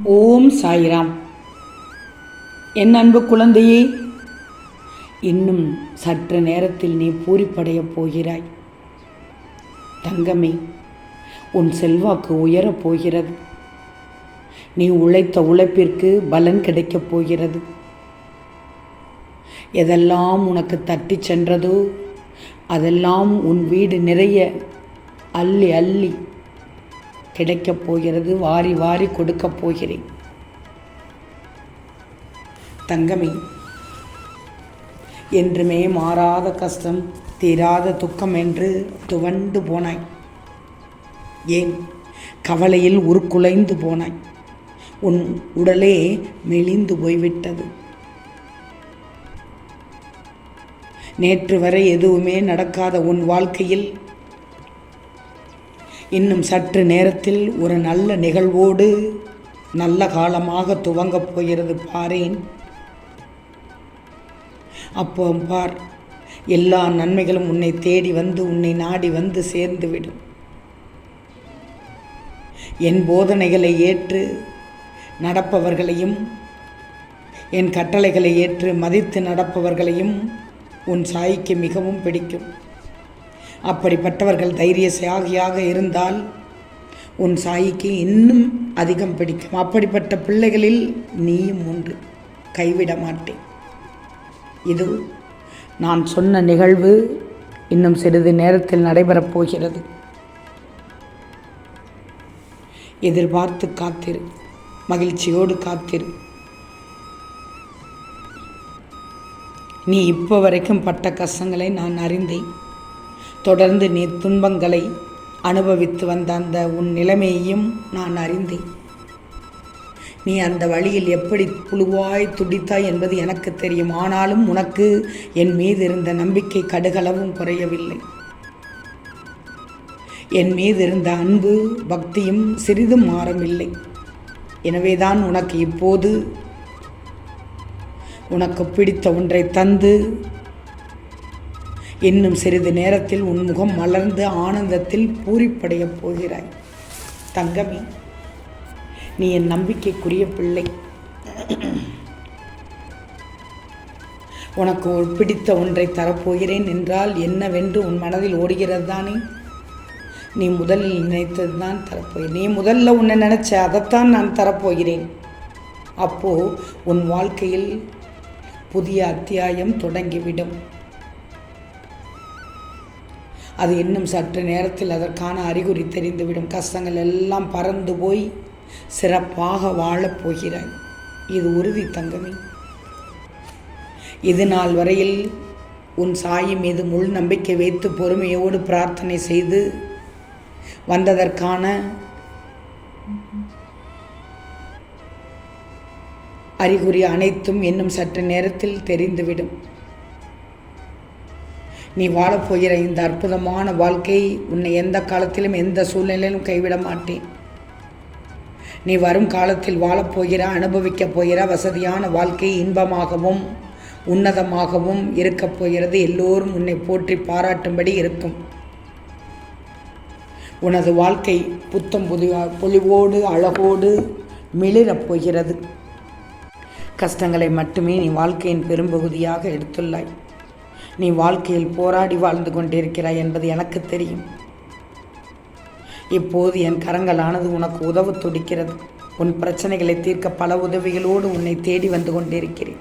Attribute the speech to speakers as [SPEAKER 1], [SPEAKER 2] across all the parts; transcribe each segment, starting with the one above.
[SPEAKER 1] ஓம் சாய்ராம். என் அன்பு குழந்தையே இன்னும் சற்று நேரத்தில் நீ பூரிப்படையப் போகிறாய். தங்கமே உன் செல்வாக்கு உயரப் போகிறது. நீ உழைத்த உழைப்பிற்கு பலன் கிடைக்கப் போகிறது. எதெல்லாம் உனக்கு தட்டிச் சென்றதோ அதெல்லாம் உன் வீடு நிறைய அள்ளி அள்ளி கிடைக்கப் போகிறது வாரி வாரி கொடுக்கப் போகிறேன். தங்கமே என்றுமே மாறாத கஷ்டம் தீராத துக்கம் என்று துவண்டு போனாய். ஏன்? கவலையில் உருக்குலைந்து போனாய். உன் உடலே மெலிந்து போய்விட்டது. நேற்று வரை எதுவுமே நடக்காத உன் வாழ்க்கையில் இன்னும் சற்று நேரத்தில் ஒரு நல்ல நிகழ்வோடு நல்ல காலமாக துவங்கப் போகிறது பாரேன். அப்போ பார் எல்லா நன்மைகளும் உன்னை தேடி வந்து உன்னை நாடி வந்து சேர்ந்துவிடும். என் போதனைகளை ஏற்று நடப்பவர்களையும் என் கட்டளைகளை ஏற்று மதித்து நடப்பவர்களையும் உன் சாய்க்கு மிகவும் பிடிக்கும். அப்படிப்பட்டவர்கள் தைரிய சாகியாக இருந்தால் உன் சாயிக்கு இன்னும் அதிகம் பிடிக்கும். அப்படிப்பட்ட பிள்ளைகளில் நீயும் ஒன்று. கைவிட மாட்டேன். இது நான் சொன்ன நிகழ்வு இன்னும் சிறிது நேரத்தில் நடைபெறப் போகிறது. எதிர்பார்த்து காத்திரு. மகிழ்ச்சியோடு காத்திரு. நீ இப்போ வரைக்கும் பட்ட கஷ்டங்களை நான் அறிந்தேன். தொடர்ந்து நீ துன்பங்களை அனுபவித்து வந்த அந்த உன் நிலைமையையும் நான் அறிந்தேன். நீ அந்த வழியில் எப்படி புழுவாய் துடித்தாய் என்பது எனக்கு தெரியும். ஆனாலும் உனக்கு என் மீது இருந்த நம்பிக்கை கடுகளவும் குறையவில்லை. என் மீது இருந்த அன்பு பக்தியும் சிறிதும் மாறவில்லை. எனவேதான் உனக்கு இப்போது உனக்கு பிடித்த ஒன்றை தந்து இன்னும் சிறிது நேரத்தில் உன் முகம் மலர்ந்து ஆனந்தத்தில் பூரிப்படையப் போகிறாய். தங்கமே நீ என் நம்பிக்கைக்குரிய பிள்ளை. உனக்கு பிடித்த ஒன்றை தரப்போகிறேன் என்றால் என்னவென்று உன் மனதில் ஓடுகிறது தானே? நீ முதலில் நினைத்தது தான் தரப்போகிறேன். நீ முதல்ல உன்னை நினச்ச அதைத்தான் நான் தரப்போகிறேன். அப்போது உன் வாழ்க்கையில் புதிய அத்தியாயம் தொடங்கிவிடும். அது இன்னும் சற்று நேரத்தில் அதற்கான அறிகுறி தெரிந்துவிடும். கஷ்டங்கள் எல்லாம் பறந்து போய் சிறப்பாக வாழப் போகிறாய். இது உறுதி தங்கமே. இது நாள் வரையில் உன் சாயி மீது முழு நம்பிக்கை வைத்து பொறுமையோடு பிரார்த்தனை செய்து வந்ததற்கான அறிகுறி அனைத்தும் இன்னும் சற்று நேரத்தில் தெரிந்துவிடும். நீ வாழப்போகிற இந்த அற்புதமான வாழ்க்கை உன்னை எந்த காலத்திலும் எந்த சூழ்நிலையிலும் கைவிட மாட்டேன். நீ வரும் காலத்தில் வாழப்போகிற அனுபவிக்கப் போகிற வசதியான வாழ்க்கை இன்பமாகவும் உன்னதமாகவும் இருக்கப் போகிறது. எல்லோரும் உன்னை போற்றி பாராட்டும்படி இருக்கும். உனது வாழ்க்கை புத்தம் புது பொலிவோடு அழகோடு மிளிரப் போகிறது. கஷ்டங்களை மட்டுமே நீ வாழ்க்கையின் பெரும்பகுதியாக எடுத்துள்ளாய். நீ வாழ்க்கையில் போராடி வாழ்ந்து கொண்டிருக்கிறாய் என்பது எனக்கு தெரியும். இப்போது என் கரங்களானது உனக்கு உதவ துடிக்கிறது. உன் பிரச்சனைகளை தீர்க்க பல உதவிகளோடு உன்னை தேடி வந்து கொண்டிருக்கிறேன்.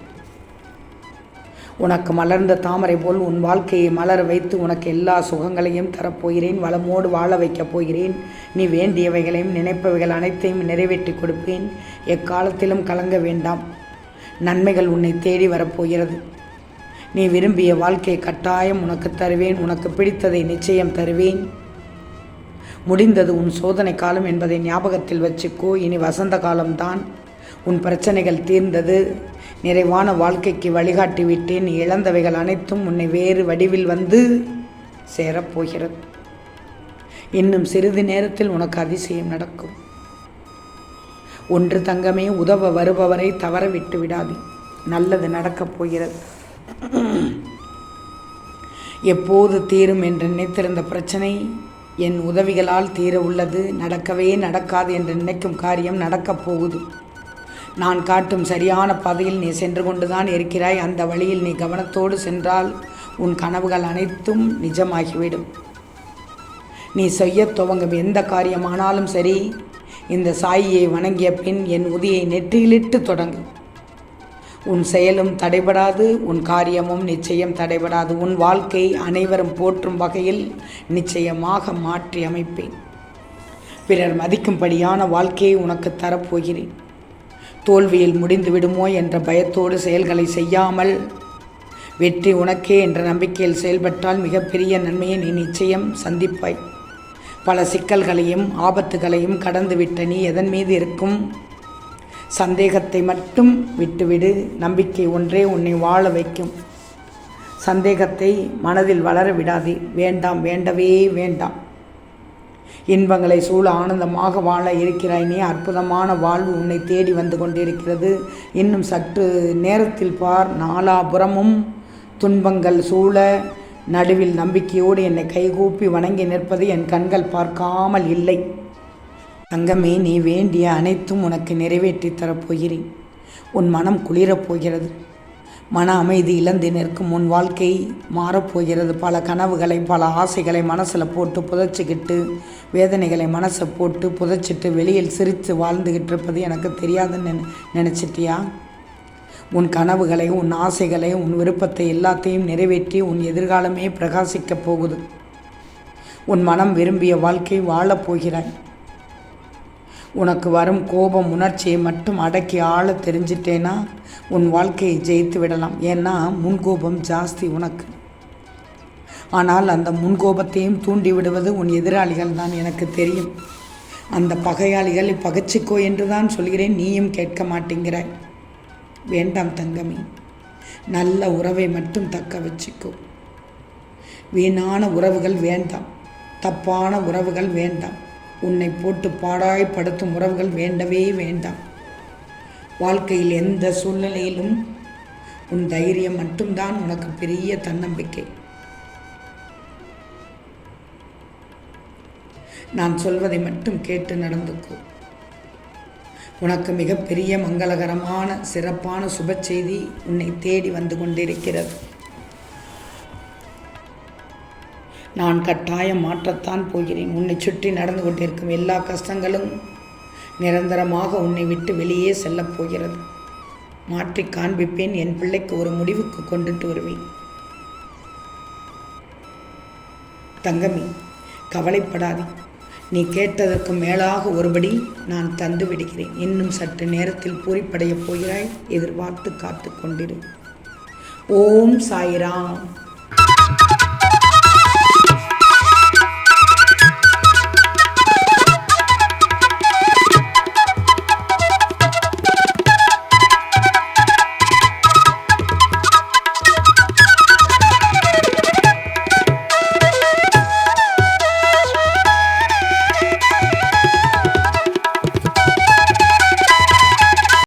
[SPEAKER 1] உனக்கு மலர்ந்த தாமரை போல் உன் வாழ்க்கையை மலர வைத்து உனக்கு எல்லா சுகங்களையும் தரப்போகிறேன். வளமோடு வாழ வைக்கப் போகிறேன். நீ வேண்டியவைகளையும் நினைப்பவைகள் அனைத்தையும் நிறைவேற்றி கொடுப்பேன். எக்காலத்திலும் கலங்க வேண்டாம். நன்மைகள் உன்னை தேடி வரப்போகிறது. நீ விரும்பிய வாழ்க்கையை கட்டாயம் உனக்கு தருவேன் உனக்கு பிடித்ததை நிச்சயம் தருவேன். முடிந்தது உன் சோதனை காலம் என்பதை ஞாபகத்தில் வச்சுக்கோ இனி வசந்த காலம்தான். உன் பிரச்சனைகள் தீர்ந்தது. நிறைவான வாழ்க்கைக்கு வழிகாட்டி விட்டேன். இழந்தவைகள் அனைத்தும் உன்னை வேறு வடிவில் வந்து சேரப்போகிறது. இன்னும் சிறிது நேரத்தில் உனக்கு அதிசயம் நடக்கும். ஒன்று தங்கமே உதவ வருபவரை தவற விட்டு விடாதே. நல்லது நடக்கப் போகிறது. எப்போது தீரும் என்று நினைத்திருந்த பிரச்சனை என் உதவிகளால் தீர உள்ளது நடக்கவே நடக்காது என்று நினைக்கும் காரியம் நடக்கப் போகுது. நான் காட்டும் சரியான பாதையில் நீ சென்று கொண்டுதான் இருக்கிறாய் அந்த வழியில் நீ கவனத்தோடு சென்றால் உன் கனவுகள் அனைத்தும் நிஜமாகிவிடும். நீ செய்ய துவங்கும் எந்த காரியமானாலும் சரி இந்த சாயியை வணங்கிய பின் என் உதியை நெற்றியிலிட்டு தொடங்கும் உன் செயலும் தடைபடாது உன் காரியமும் நிச்சயம் தடைபடாது. உன் வாழ்க்கை அனைவரும் போற்றும் வகையில் நிச்சயமாக மாற்றி அமைப்பேன். பிறர் மதிக்கும்படியான வாழ்க்கையை உனக்கு தரப்போகிறேன். தோல்வியில் முடிந்து விடுமோ என்ற பயத்தோடு செயல்களை செய்யாமல் வெற்றி உனக்கே என்ற நம்பிக்கையில் செயல்பட்டால் மிகப்பெரிய நன்மையை நீ நிச்சயம் சந்திப்பாய். பல சிக்கல்களையும் ஆபத்துகளையும் கடந்துவிட்ட நீ எதன் மீது இருக்கும்? சந்தேகத்தை மட்டும் விட்டுவிடு. நம்பிக்கை ஒன்றே உன்னை வாழ வைக்கும். சந்தேகத்தை மனதில் வளர விடாதே. வேண்டாம் வேண்டவே வேண்டாம். இன்பங்களை சூழ ஆனந்தமாக வாழ இருக்கிறாய் நீ அற்புதமான வாழ்வு உன்னை தேடி வந்து கொண்டிருக்கிறது. இன்னும் சற்று நேரத்தில் பார். நாலாபுறமும் துன்பங்கள் சூழ நடுவில் நம்பிக்கையோடு என்னை கைகூப்பி வணங்கி நிற்பது என் கண்கள் பார்க்காமல் இல்லை. தங்கமே நீ வேண்டிய அனைத்தும் உனக்கு நிறைவேற்றி தரப்போகிறேன். உன் மனம் குளிரப் போகிறது. மன அமைதி இழந்து நிற்கும் உன் வாழ்க்கை மாறப்போகிறது பல கனவுகளை பல ஆசைகளை மனசில் போட்டு புதைச்சிக்கிட்டு வேதனைகளை மனசை போட்டு புதைச்சிட்டு வெளியில் சிரித்து வாழ்ந்துக்கிட்டு இருப்பது எனக்கு தெரியாதுன்னு நினச்சிட்டியா? உன் கனவுகளை உன் ஆசைகளை உன் விருப்பத்தை எல்லாத்தையும் நிறைவேற்றி உன் எதிர்காலமே பிரகாசிக்கப் போகுது. உன் மனம் விரும்பிய வாழ்க்கை வாழப் போகிறாய். உனக்கு வரும் கோபம் உணர்ச்சியை மட்டும் அடக்கி ஆள தெரிஞ்சிட்டேன்னா உன் வாழ்க்கையை ஜெயித்து விடலாம். ஏன்னா முன்கோபம் ஜாஸ்தி உனக்கு. ஆனால் அந்த முன்கோபத்தையும் தூண்டி விடுவது உன் எதிராளிகள் தான் எனக்கு தெரியும். அந்த பகையாளிகளை பகைச்சிக்கோ என்று தான் சொல்கிறேன். நீயும் கேட்க மாட்டேங்கிற. வேண்டாம் தங்கமி. நல்ல உறவை மட்டும் தக்க வச்சுக்கோ. வீணான உறவுகள் வேண்டாம். தப்பான உறவுகள் வேண்டாம். உன்னை போட்டு பாடாய்ப்படுத்தும் உறவுகள் வேண்டவே வேண்டாம். வாழ்க்கையில் எந்த சூழ்நிலையிலும் உன் தைரியம் மட்டும்தான் உனக்கு பெரிய தன்னம்பிக்கை. நான் சொல்வதை மட்டும் கேட்டு நடந்துக்கோ. உனக்கு மிகப்பெரிய மங்களகரமான சிறப்பான சுப செய்தி உன்னை தேடி வந்து கொண்டிருக்கிறது. நான் கட்டாயம் மாற்றத்தான் போகிறேன். உன்னை சுற்றி நடந்து கொண்டிருக்கும் எல்லா கஷ்டங்களும் நிரந்தரமாக உன்னை விட்டு வெளியே செல்லப் போகிறது. மாற்றி காண்பிப்பேன். என் பிள்ளைக்கு ஒரு முடிவுக்கு கொண்டுட்டு வருவேன். தங்கமி கவலைப்படாதே. நீ கேட்டதற்கு மேலாக ஒருபடி நான் தந்து விடுகிறேன். இன்னும் சற்று நேரத்தில் பூரிப்படையப் போகிறாய். எதிர்பார்த்து காத்து கொண்டிரு. ஓம் சாய்ராம்.